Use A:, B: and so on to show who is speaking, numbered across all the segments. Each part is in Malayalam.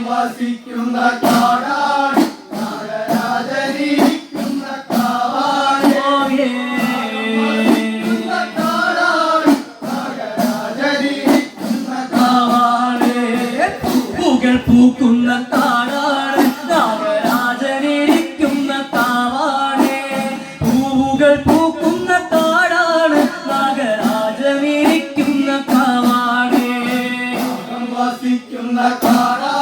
A: വസിക്കുന്ന കാടാണ്. നാഗരാജനിരിക്കുന്ന കാവാണ്. കാടാണ്. നാഗരാജനിരിക്കുന്ന
B: പൂകൾ പൂക്കുന്ന കാടാണ്. നാഗരാജനിരിക്കുന്ന കാവാണ്. പൂവുകൾ പൂക്കുന്ന കാടാണ്. നാഗരാജനിരിക്കുന്ന കാവാണ്.
A: വസിക്കുന്ന കാടാണ്.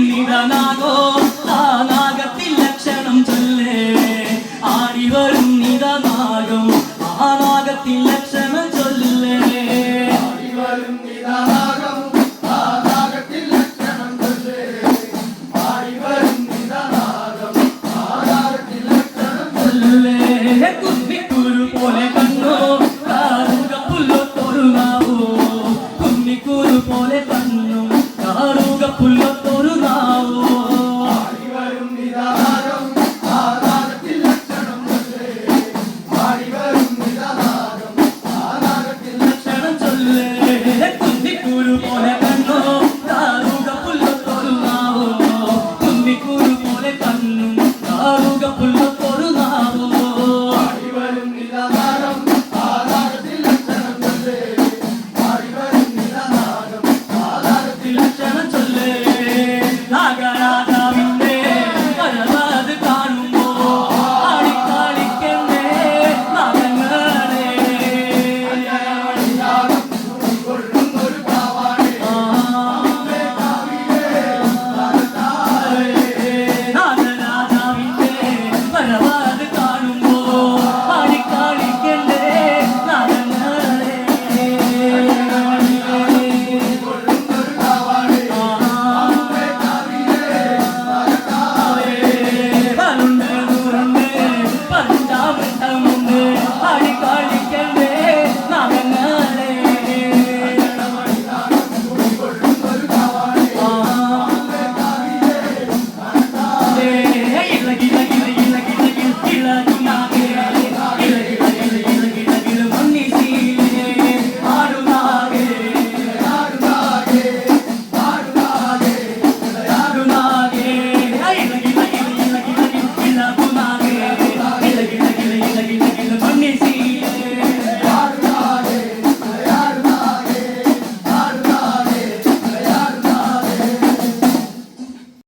B: നിടനാഗോ